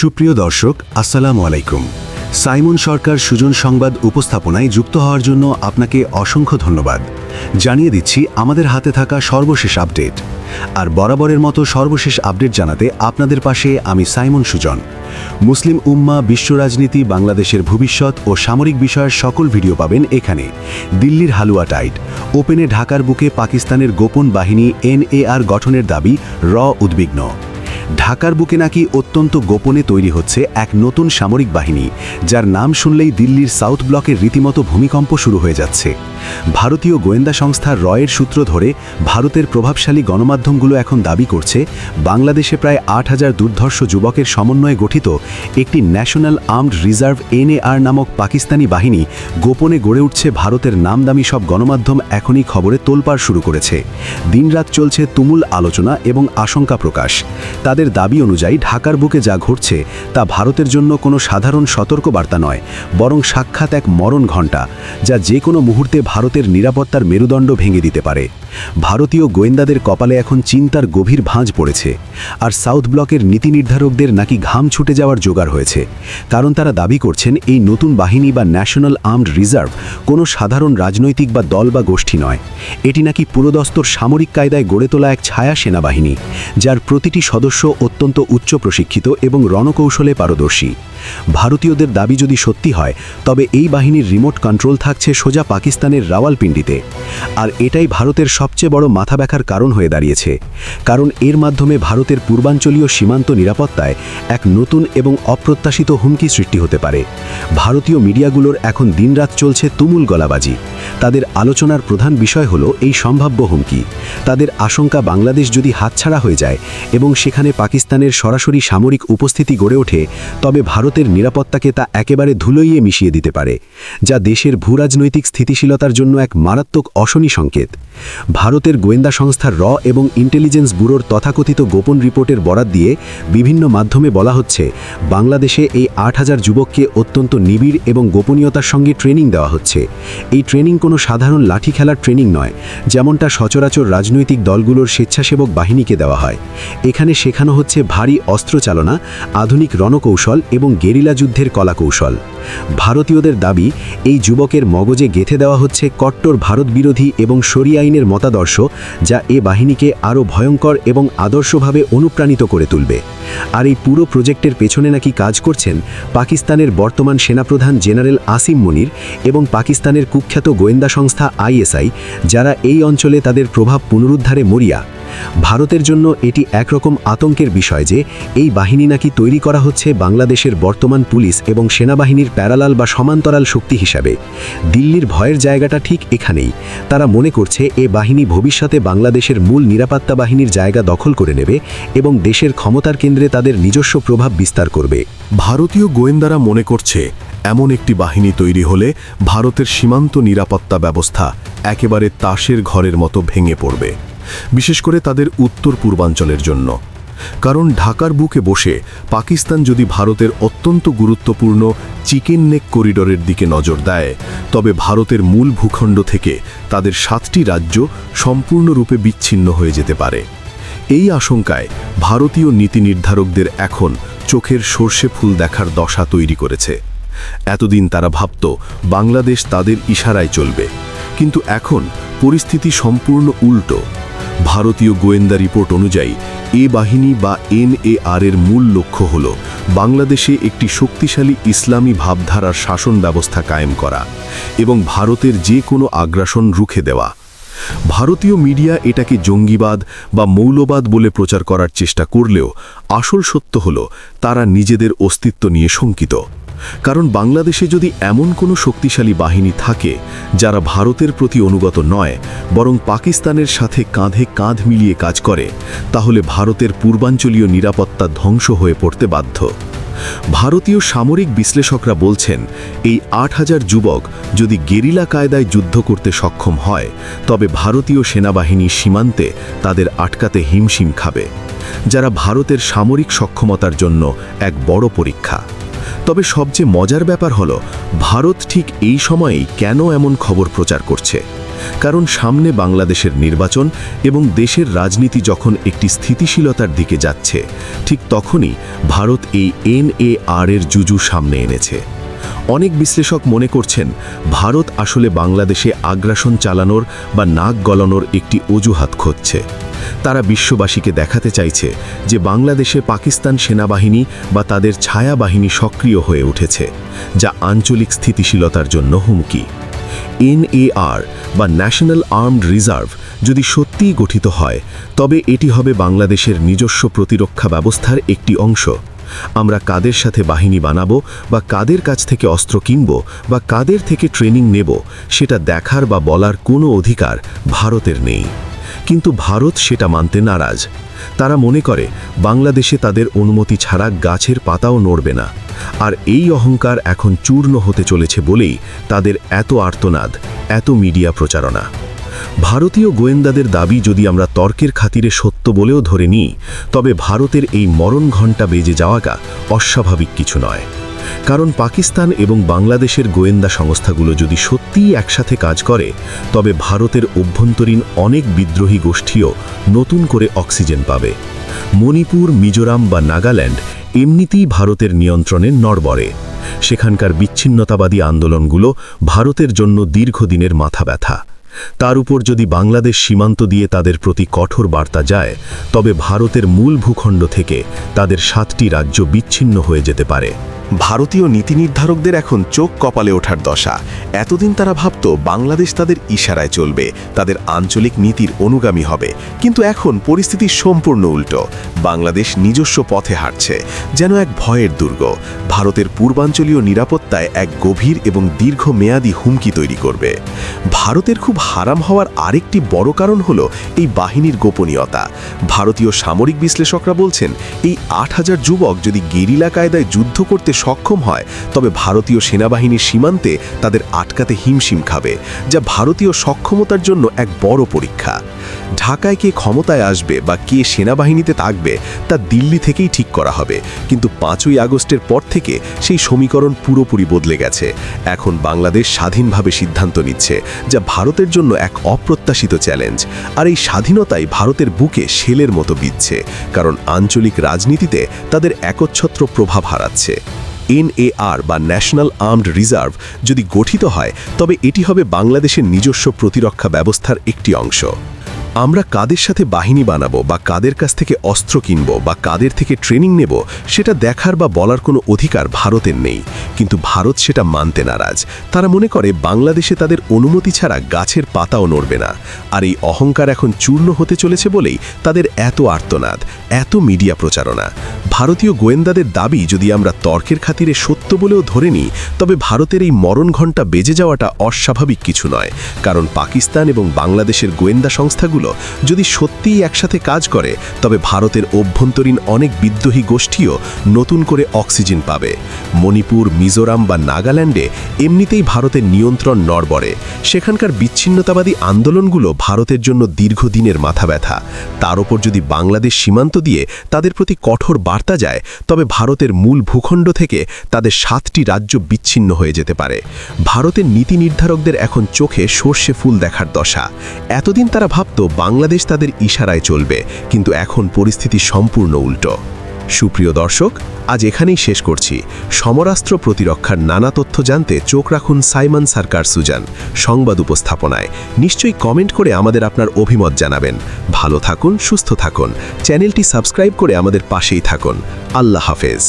সুপ্রিয় দর্শক, আসসালামু আলাইকুম। সাইমন সরকার সুজন সংবাদ উপস্থাপনায় যুক্ত হওয়ার জন্য আপনাকে অসংখ্য ধন্যবাদ। জানিয়ে দিচ্ছি, আমাদের হাতে থাকা সর্বশেষ আপডেট। আর বরাবরের মতো সর্বশেষ আপডেট জানাতে আপনাদের পাশে আমি সাইমন সুজন। মুসলিম উম্মা, বিশ্ব রাজনীতি, বাংলাদেশের ভবিষ্যৎ ও সামরিক বিষয়ের সকল ভিডিও পাবেন এখানে। দিল্লির হালুয়া টাইট ওপেনে ঢাকার বুকে পাকিস্তানের গোপন বাহিনী এনএআর গঠনের দাবি র উদ্বিগ্ন। ঢাকার বুকে নাকি অত্যন্ত গোপনে তৈরি হচ্ছে এক নতুন সামরিক বাহিনী, যার নাম শুনলেই দিল্লির সাউথ ব্লকের রীতিমতো ভূমিকম্প শুরু হয়ে যাচ্ছে। ভারতীয় গোয়েন্দা সংস্থা রয়ের সূত্র ধরে ভারতের প্রভাবশালী গণমাধ্যমগুলো এখন দাবি করছে, বাংলাদেশে প্রায় আট হাজার দুর্ধর্ষ যুবকের সমন্বয়ে গঠিত একটি ন্যাশনাল আর্মড রিজার্ভ এনএআর নামক পাকিস্তানি বাহিনী গোপনে গড়ে উঠছে ভারতের নামদামি সব গণমাধ্যম এখনই খবরে তোলপাড় শুরু করেছে। দিনরাত চলছে তুমুল আলোচনা এবং আশঙ্কা প্রকাশ। তাদের দাবি অনুযায়ী ঢাকার বুকে যা ঘটছে তা ভারতের জন্য কোনো সাধারণ সতর্কবার্তা নয়, বরং সাক্ষাৎ এক মরণ ঘণ্টা, যা যে কোনো মুহূর্তে ভারতের নিরাপত্তার মেরুদণ্ড ভেঙে দিতে পারে। ভারতীয় গোয়েন্দাদের কপালে এখন চিন্তার গভীর ভাঁজ পড়েছে। আর সাউথ ব্লকের নীতি নির্ধারকদের নাকি ঘাম ছুটে যাওয়ার জোগাড় হয়েছে। কারণ তারা দাবি করছেন, এই নতুন বাহিনী বা ন্যাশনাল আর্মড রিজার্ভ কোনো সাধারণ রাজনৈতিক বা দল বা গোষ্ঠী নয়। এটি নাকি পুরোদস্তর সামরিক কায়দায় গড়ে তোলা এক ছায়া সেনাবাহিনী, যার প্রতিটি সদস্য অত্যন্ত উচ্চ প্রশিক্ষিত এবং রণকৌশলে পারদর্শী। ভারতীয়দের দাবি যদি সত্যি হয় তবে এই বাহিনীর রিমোট কন্ট্রোল থাকছে সোজা পাকিস্তানের রাওয়ালপিন্ডিতে। আর এটাই ভারতের সবচেয়ে বড় মাথা ব্যাখার কারণ হয়ে দাঁড়িয়েছে। কারণ এর মাধ্যমে ভারতের পূর্বাঞ্চলীয় সীমান্ত নিরাপত্তায় এক নতুন এবং অপ্রত্যাশিত হুমকি সৃষ্টি হতে পারে। ভারতীয় মিডিয়াগুলোর এখন দিনরাত চলছে তুমুল গলাবাজি। তাদের আলোচনার প্রধান বিষয় হলো এই সম্ভাব্য হুমকি। তাদের আশঙ্কা বাংলাদেশ যদি হাতছাড়া হয়ে যায় এবং সেখানে পাকিস্তানের সরাসরি সামরিক উপস্থিতি গড়ে ওঠে, তবে ভারতের নিরাপত্তাকে তা একেবারে ধুলোইয়ে মিশিয়ে দিতে পারে, যা দেশের ভূরাজনৈতিক স্থিতিশীলতার জন্য এক মারাত্মক অশনি সংকেত। ভারতের গোয়েন্দা সংস্থা র এবং ইন্টেলিজেন্স ব্যুরোর তথাকথিত গোপন রিপোর্টের বরাত দিয়ে বিভিন্ন মাধ্যমে বলা হচ্ছে, বাংলাদেশে এই আট হাজার যুবককে অত্যন্ত নিবিড় এবং গোপনীয়তার সঙ্গে ট্রেনিং দেওয়া হচ্ছে। এই ট্রেনিং কোনো সাধারণ লাঠি খেলার ট্রেনিং নয়, যেমনটা সচরাচর রাজনৈতিক দলগুলোর স্বেচ্ছাসেবক বাহিনীকে দেওয়া হয়। এখানে শেখানো হচ্ছে ভারী অস্ত্রচালনা আধুনিক রণকৌশল এবং গেরিলা যুদ্ধের কলাকৌশল। ভারতীয়দের দাবি, এই যুবকের মগজে গেথে দেওয়া হচ্ছে কট্টর ভারত বিরোধী এবং সরি আইনের মতাদর্শ, যা এ বাহিনীকে আরও ভয়ঙ্কর এবং আদর্শভাবে অনুপ্রাণিত করে তুলবে। আর এই পুরো প্রজেক্টের পেছনে নাকি কাজ করছেন পাকিস্তানের বর্তমান সেনাপ্রধান জেনারেল আসিম মনির এবং পাকিস্তানের কুখ্যাত গোয়েন্দা সংস্থা আইএসআই, যারা এই অঞ্চলে তাদের প্রভাব পুনরুদ্ধারে মরিয়া। ভারতের জন্য এটি একরকম আতঙ্কের বিষয় যে এই বাহিনী নাকি তৈরি করা হচ্ছে বাংলাদেশের বর্তমান পুলিশ এবং সেনাবাহিনীর প্যারালাল বা সমান্তরাল শক্তি হিসাবে। দিল্লির ভয়ের জায়গাটা ঠিক এখানেই। তারা মনে করছে এ বাহিনী ভবিষ্যতে বাংলাদেশের মূল নিরাপত্তা বাহিনীর জায়গা দখল করে নেবে এবং দেশের ক্ষমতার কেন্দ্রে তাদের নিজস্ব প্রভাব বিস্তার করবে। ভারতীয় গোয়েন্দারা মনে করছে এমন একটি বাহিনী তৈরি হলে ভারতের সীমান্ত নিরাপত্তা ব্যবস্থা একেবারে তাসের ঘরের মতো ভেঙে পড়বে। বিশেষ করে তাদের উত্তর পূর্বাঞ্চলের জন্য। কারণ ঢাকার বুকে বসে পাকিস্তান যদি ভারতের অত্যন্ত গুরুত্বপূর্ণ চিকেন নেক করিডোরের দিকে নজর দেয়, তবে ভারতের মূল ভূখণ্ড থেকে তাদের সাতটি রাজ্য সম্পূর্ণরূপে বিচ্ছিন্ন হয়ে যেতে পারে। এই আশঙ্কায় ভারতীয় নীতি নির্ধারকদের এখন চোখের সর্ষে ফুল দেখার দশা তৈরি করেছে। এতদিন তারা ভাবত, বাংলাদেশ তাদের ইশারায় চলবে। কিন্তু এখন পরিস্থিতি সম্পূর্ণ উল্টো। ভারতীয় গোয়েন্দা রিপোর্ট অনুযায়ী, এ বাহিনী বা এনএআর এর মূল লক্ষ্য হল বাংলাদেশে একটি শক্তিশালী ইসলামী ভাবধারার শাসন ব্যবস্থা কায়েম করা এবং ভারতের যে কোনো আগ্রাসন রুখে দেওয়া। ভারতীয় মিডিয়া এটাকে জঙ্গিবাদ বা মৌলবাদ বলে প্রচার করার চেষ্টা করলেও আসল সত্য হল তারা নিজেদের অস্তিত্ব নিয়ে শঙ্কিত। কারণ বাংলাদেশে যদি এমন কোনো শক্তিশালী বাহিনী থাকে যারা ভারতের প্রতি অনুগত নয়, বরং পাকিস্তানের সাথে কাঁধে কাঁধ মিলিয়ে কাজ করে, তাহলে ভারতের পূর্বাঞ্চলীয় নিরাপত্তা ধ্বংস হয়ে পড়তে বাধ্য। ভারতীয় সামরিক বিশ্লেষকরা বলছেন, এই আট হাজার যুবক যদি গেরিলা কায়দায় যুদ্ধ করতে সক্ষম হয়, তবে ভারতীয় সেনাবাহিনী সীমান্তে তাদের আটকাতে হিমশিম খাবে, যারা ভারতের সামরিক সক্ষমতার জন্য এক বড় পরীক্ষা। তবে সবচেয়ে মজার ব্যাপার হল, ভারত ঠিক এই সময়েই কেন এমন খবর প্রচার করছে? কারণ সামনে বাংলাদেশের নির্বাচন এবং দেশের রাজনীতি যখন একটি স্থিতিশীলতার দিকে যাচ্ছে, ঠিক তখনই ভারত এই এনএআর এর জুজু সামনে এনেছে। অনেক বিশ্লেষক মনে করছেন, ভারত আসলে বাংলাদেশে আগ্রাসন চালানোর বা নাক গলানোর একটি অজুহাত খুঁজছে। তারা বিশ্ববাসীকে দেখাতে চাইছে যে বাংলাদেশে পাকিস্তান সেনাবাহিনী বা তাদের ছায়া বাহিনী সক্রিয় হয়ে উঠেছে, যা আঞ্চলিক স্থিতিশীলতার জন্য হুমকি। এনএআর বা ন্যাশনাল আর্মড রিজার্ভ যদি সত্যিই গঠিত হয়, তবে এটি হবে বাংলাদেশের নিজস্ব প্রতিরক্ষা ব্যবস্থার একটি অংশ। আমরা কাদের সাথে বাহিনী বানাবো বা কাদের কাছ থেকে অস্ত্র কিনব বা কাদের থেকে ট্রেনিং নেব, সেটা দেখার বা বলার কোনো অধিকার ভারতের নেই। কিন্তু ভারত সেটা মানতে নারাজ। তারা মনে করে, বাংলাদেশে তাদের অনুমতি ছাড়া গাছের পাতাও নড়বে না। আর এই অহংকার এখন চূর্ণ হতে চলেছে বলেই তাদের এত আর্তনাদ, এত মিডিয়া প্রচারণা। ভারতীয় গোয়েন্দাদের দাবি যদি আমরা তর্কের খাতিরে সত্য বলেও ধরে নিই, তবে ভারতের এই মরণ ঘণ্টা বেজে যাওয়াটা অস্বাভাবিক কিছু নয়। কারণ পাকিস্তান এবং বাংলাদেশের গোয়েন্দা সংস্থাগুলো যদি সত্যিই একসাথে কাজ করে, তবে ভারতের অভ্যন্তরীণ অনেক বিদ্রোহী গোষ্ঠীও নতুন করে অক্সিজেন পাবে। মণিপুর, মিজোরাম বা নাগাল্যান্ড এমনিতেই ভারতের নিয়ন্ত্রণে নড়বড়ে। সেখানকার বিচ্ছিন্নতাবাদী আন্দোলনগুলো ভারতের জন্য দীর্ঘদিনের মাথা ব্যথা। তার উপর যদি বাংলাদেশ সীমান্ত দিয়ে তাদের প্রতি কঠোর বার্তা যায়, তবে ভারতের মূল ভূখণ্ড থেকে তাদের সাতটি রাজ্য বিচ্ছিন্ন হয়ে যেতে পারে। ভারতীয় নীতি নির্ধারকদের এখন চোখ কপালে ওঠার দশা। এতদিন তারা ভাবত বাংলাদেশ তাদের ইশারায় চলবে, তাদের আঞ্চলিক নীতির অনুগামী হবে। কিন্তু এখন পরিস্থিতি সম্পূর্ণ উল্টো। বাংলাদেশ নিজস্ব পথে হাঁটছে, যেন এক ভয়ের দুর্গ। ভারতের পূর্বাঞ্চলীয় নিরাপত্তায় এক গভীর এবং দীর্ঘমেয়াদী হুমকি তৈরি করবে। ভারতের খুব হারাম হওয়ার আরেকটি বড় কারণ হল এই বাহিনীর গোপনীয়তা। ভারতীয় সামরিক বিশ্লেষকরা বলছেন, এই আট হাজার যুবক যদি গেরিলা কায়দায় যুদ্ধ করতে সক্ষম হয়, তবে ভারতীয় সেনাবাহিনীর সীমান্তে তাদের আটকাতে হিমশিম খাবে, যা ভারতীয় সক্ষমতার জন্য এক বড় পরীক্ষা। ঢাকায় কে ক্ষমতায় আসবে বা কে সেনাবাহিনীতে থাকবে, তা দিল্লি থেকেই ঠিক করা হবে। কিন্তু পাঁচই আগস্টের পর থেকে সেই সমীকরণ পুরোপুরি বদলে গেছে। এখন বাংলাদেশ স্বাধীনভাবে সিদ্ধান্ত নিচ্ছে, যা ভারতের জন্য এক অপ্রত্যাশিত চ্যালেঞ্জ। আর এই স্বাধীনতাই ভারতের বুকে শেলের মতো বিচ্ছে কারণ আঞ্চলিক রাজনীতিতে তাদের একচ্ছত্র প্রভাব হারাচ্ছে। এনএআর বা ন্যাশনাল আর্মড রিজার্ভ যদি গঠিত হয়, তবে এটি হবে বাংলাদেশের নিজস্ব প্রতিরক্ষা ব্যবস্থার একটি অংশ। আমরা কাদের সাথে বাহিনী বানাবো বা কাদের কাছ থেকে অস্ত্র কিনব বা কাদের থেকে ট্রেনিং নেব, সেটা দেখার বা বলার কোনো অধিকার ভারতের নেই। কিন্তু ভারত সেটা মানতে নারাজ। তারা মনে করে, বাংলাদেশে তাদের অনুমতি ছাড়া গাছের পাতাও নড়বে না। আর এই অহংকার এখন চূর্ণ হতে চলেছে বলেই তাদের এত আর্তনাদ, এত মিডিয়া প্রচারণা। ভারতীয় গোয়েন্দাদের দাবি, যদি আমরা তর্কের খাতিরে সত্য বলেও ধরে নিই, তবে ভারতের এই মরণ ঘণ্টা বেজে যাওয়াটা অস্বাভাবিক কিছু নয়। কারণ পাকিস্তান এবং বাংলাদেশের গোয়েন্দা সংস্থাগুলো যদি সত্যিই একসাথে কাজ করে, তবে ভারতের অভ্যন্তরীণ অনেক বিদ্রোহী গোষ্ঠীও নতুন করে অক্সিজেন পাবে। মণিপুর, মিজোরাম বা নাগাল্যান্ডে এমনিতেই ভারতের নিয়ন্ত্রণ নড়বড়ে। সেখানকার বিচ্ছিন্নতাবাদী আন্দোলনগুলো ভারতের জন্য দীর্ঘদিনের মাথা ব্যথা। তার ওপর যদি বাংলাদেশ সীমান্ত দিয়ে তাদের প্রতি কঠোর বার্তা যায়, তবে ভারতের মূল ভূখণ্ড থেকে তাদের সাতটি রাজ্য বিচ্ছিন্ন হয়ে যেতে পারে। ভারতের নীতি নির্ধারকদের এখন চোখে সর্ষে ফুল দেখার দশা। এতদিন তারা ভাবত বাংলাদেশ তাদের ইশারায় চলবে, কিন্তু এখন পরিস্থিতি সম্পূর্ণ উল্টো। সুপ্রিয় দর্শক, আজ এখানেই শেষ করছি। সমরাস্ত্র প্রতিরক্ষার নানা তথ্য জানতে চোখ রাখুন সাইমন সরকার সুজান। সংবাদ উপস্থাপনায়। নিশ্চয়ই কমেন্ট করে আমাদের আপনার অভিমত জানাবেন। ভালো থাকুন, সুস্থ থাকুন। চ্যানেলটি সাবস্ক্রাইব করে আমাদের পাশেই থাকুন। আল্লাহ হাফেজ।